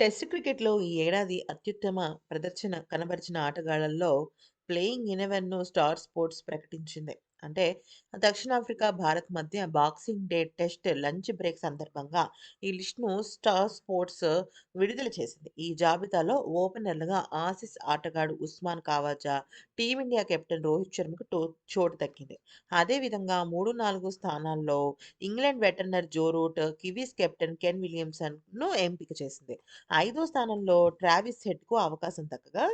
Test క్రికెట్‌లో ఈ ఏడాది అత్యుత్తమ ప్రదర్శన కనబరిచిన ఆటగాళ్ళలో ప్లేయింగ్ 11ను స్టార్ స్పోర్ట్స్ ప్రకటించింది. అంటే దక్షిణాఫ్రికా, భారత్ మధ్య Boxing Day test lunch break సందర్భంగా ఈ లిస్ట్‌ను స్టార్ స్పోర్ట్స్ విడుదల చేసింది. ఈ జాబితాలో ఓపెనర్లుగా ఆసిస్ ఆటగాడు Usman Khawaja team India captain Rohit శర్మకు చోటు దక్కింది. అదేవిధంగా 3, 4 స్థానాల్లో England veteran Joe Root, Kiwis captain Ken విలియమ్సన్‌ను ఎంపిక చేసింది. ఐదో స్థానంలో ట్రావిస్ హెడ్‌కు అవకాశం దక్కగా,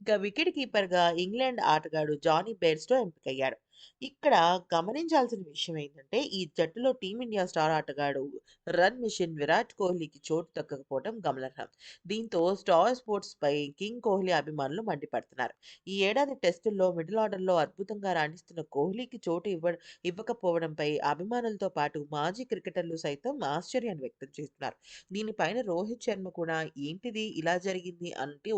ఇక వికెట్ కీపర్‌గా ఇంగ్లాండ్ ఆటగాడు జానీ బెయిర్స్టో ఎంపికయ్యాడు. ఇక్కడ గమనించాల్సిన విషయం ఏంటంటే, ఈ జట్టులో టీమిండియా స్టార్ ఆటగాడు రన్ మెషిన్ విరాట్ కోహ్లీకి చోటు దక్కకపోవడం గమనార్హం. దీంతో స్టార్ స్పోర్ట్స్‌పై కింగ్ కోహ్లీ అభిమానులు మండిపడుతున్నారు. ఈ ఏడాది టెస్టుల్లో మిడిల్ ఆర్డర్‌లో అద్భుతంగా రాణిస్తున్న కోహ్లీకి చోటు ఇవ్వ ఇవ్వకపోవడంపై అభిమానులతో పాటు మాజీ క్రికెటర్లు సైతం ఆశ్చర్యాన్ని వ్యక్తం చేస్తున్నారు. దీనిపైన రోహిత్ శర్మ కూడా ఏంటిది ఇలా జరిగింది అంటూ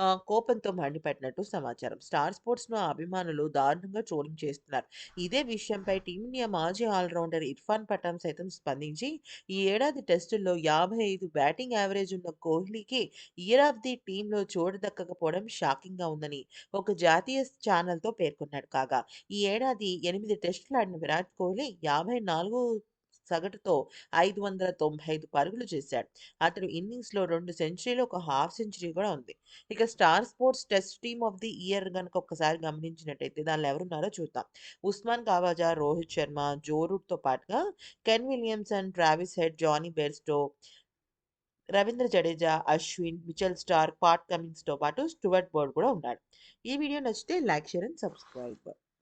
ఆహ్, కోపంతో మండిపడినట్టు సమాచారం. స్టార్ స్పోర్ట్స్‌ను అభిమానులు దారుణంగా ట్రోలింగ్ చేస్తున్నారు. ఇదే విషయంపై టీమిండియా మాజీ ఆల్రౌండర్ ఇర్ఫాన్ పఠాన్ సైతం స్పందించి, ఈ ఏడాది టెస్టుల్లో 55 బ్యాటింగ్ యావరేజ్ ఉన్న కోహ్లీకి ఇయర్ ఆఫ్ ది టీంలో చోటు దక్కకపోవడం షాకింగ్‌గా ఉందని ఒక జాతీయ ఛానల్తో పేర్కొన్నాడు. కాగా ఈ ఏడాది ఎనిమిది టెస్టులు ఆడిన విరాట్ కోహ్లీ 54 సగటుతో 595 పరుగులు చేశాడు. అతడు ఇన్నింగ్స్‌లో రెండు సెంచరీలు, ఒక హాఫ్ సెంచరీ కూడా ఉంది. ఇక Star Sports test team of the year కనుక ఒక్కసారి గమనించినట్టయితే దానిలో ఎవరున్నారో చూద్దాం. ఉస్మాన్ కావాజా రోహిత్ శర్మ, జోరూట్తో పాటుగా Ken Williamson, Travis Head, Jonny Bairstow, Ravindra Jadeja, Ashwin, Mitchell Starc Pat కమిన్స్‌తో పాటు స్టువర్ట్ బోర్డ్ కూడా ఉన్నాడు. ఈ వీడియో నచ్చితే లైక్, షేర్ అండ్ సబ్స్క్రైబ్.